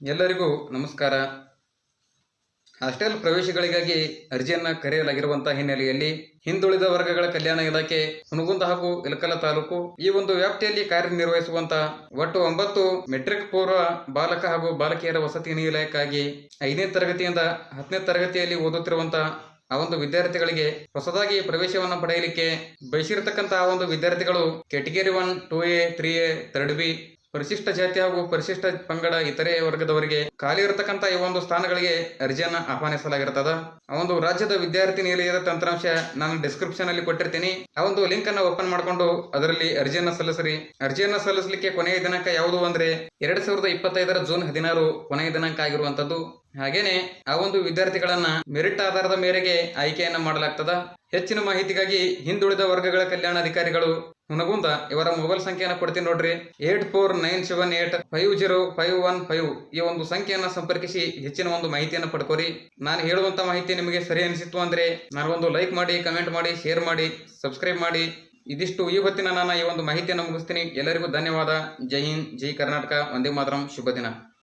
ಎಲ್ಲರಿಗೂ ನಮಸ್ಕಾರ. ಹಾಸ್ಟೆಲ್ ಪ್ರವೇಶಗಳಿಗಾಗಿ ಅರ್ಜಿಯನ್ನ ಕರೆಯಲಾಗಿರುವಂತಹ ಹಿನ್ನೆಲೆಯಲ್ಲಿ ಹಿಂದುಳಿದ ವರ್ಗಗಳ ಕಲ್ಯಾಣ ಇಲಾಖೆ ಹುನಗುಂದ ಹಾಗೂ ಇಲಕಲ ತಾಲೂಕು ಈ ಒಂದು ವ್ಯಾಪ್ತಿಯಲ್ಲಿ ಕಾರ್ಯನಿರ್ವಹಿಸುವಂತಹ ಒಟ್ಟು ಒಂಬತ್ತು ಮೆಟ್ರಿಕ್ ಪೂರ್ವ ಬಾಲಕ ಹಾಗೂ ಬಾಲಕಿಯರ ವಸತಿ ನಿಲಯಕ್ಕಾಗಿ ಐದನೇ ತರಗತಿಯಿಂದ ಹತ್ತನೇ ತರಗತಿಯಲ್ಲಿ ಓದುತ್ತಿರುವಂತಹ ಆ ಒಂದು ವಿದ್ಯಾರ್ಥಿಗಳಿಗೆ ಹೊಸದಾಗಿ ಪ್ರವೇಶವನ್ನು ಪಡೆಯಲಿಕ್ಕೆ ಬಯಸಿರತಕ್ಕಂತಹ ಒಂದು ವಿದ್ಯಾರ್ಥಿಗಳು category one two A three A third B ಪರಿಶಿಷ್ಟ ಜಾತಿ ಹಾಗೂ ಪರಿಶಿಷ್ಟ ಪಂಗಡ ಇತರೆ ವರ್ಗದವರಿಗೆ ಖಾಲಿ ಇರತಕ್ಕಂತ ಈ ಒಂದು ಸ್ಥಾನಗಳಿಗೆ ಅರ್ಜಿಯನ್ನ ಆಹ್ವಾನಿಸಲಾಗಿರ್ತದ. ಆ ಒಂದು ರಾಜ್ಯದ ವಿದ್ಯಾರ್ಥಿ ನಿಲಯದ ತಂತ್ರಾಂಶ ನಾನು ಡಿಸ್ಕ್ರಿಪ್ಷನ್ ಅಲ್ಲಿ ಕೊಟ್ಟಿರ್ತೀನಿ. ಆ ಒಂದು ಲಿಂಕ್ ಅನ್ನ ಓಪನ್ ಮಾಡ್ಕೊಂಡು ಅದರಲ್ಲಿ ಅರ್ಜಿಯನ್ನ ಸಲ್ಲಿಸ್ರಿ. ಅರ್ಜಿಯನ್ನ ಸಲ್ಲಿಸಲಿಕ್ಕೆ ಕೊನೆಯ ದಿನಾಂಕ ಯಾವುದು ಅಂದ್ರೆ ಎರಡ್ ಸಾವಿರದ ಇಪ್ಪತ್ತೈದರ ಜೂನ್ ಹದಿನಾರು ಕೊನೆಯ ದಿನಾಂಕ ಆಗಿರುವಂತದ್ದು ಹಾಗೇನೆ ಆ ಒಂದು ವಿದ್ಯಾರ್ಥಿಗಳನ್ನ ಮೆರಿಟ್ ಆಧಾರದ ಮೇರೆಗೆ ಆಯ್ಕೆಯನ್ನ ಮಾಡಲಾಗ್ತದ. ಹೆಚ್ಚಿನ ಮಾಹಿತಿಗಾಗಿ ಹಿಂದುಳಿದ ವರ್ಗಗಳ ಕಲ್ಯಾಣ ಅಧಿಕಾರಿಗಳು ಹುನಗುಂದ, ಇವರ ಮೊಬೈಲ್ ಸಂಖ್ಯೆಯನ್ನು ಕೊಡ್ತೀನಿ ನೋಡ್ರಿ. Eight four nine seven eight five zero five one five ಈ ಒಂದು ಸಂಖ್ಯೆಯನ್ನು ಸಂಪರ್ಕಿಸಿ ಹೆಚ್ಚಿನ ಒಂದು ಮಾಹಿತಿಯನ್ನು ಪಡ್ಕೋರಿ. ನಾನು ಹೇಳುವಂತ ಮಾಹಿತಿ ನಿಮಗೆ ಸರಿ ಅನಿಸಿತ್ತು ಅಂದ್ರೆ ನಾನು ಒಂದು ಲೈಕ್ ಮಾಡಿ ಕಮೆಂಟ್ ಮಾಡಿ ಶೇರ್ ಮಾಡಿ ಸಬ್ಸ್ಕ್ರೈಬ್ ಮಾಡಿ. ಇದಿಷ್ಟು ಈ ಹೊತ್ತಿನ ನಾನು ಈ ಒಂದು ಮಾಹಿತಿಯನ್ನು ಮುಗಿಸ್ತೀನಿ. ಎಲ್ಲರಿಗೂ ಧನ್ಯವಾದ. ಜೈ ಹಿಂದ್, ಜೈ ಕರ್ನಾಟಕ. ಒಂದೇ ಮಾತರಂ. ಶುಭ ದಿನ.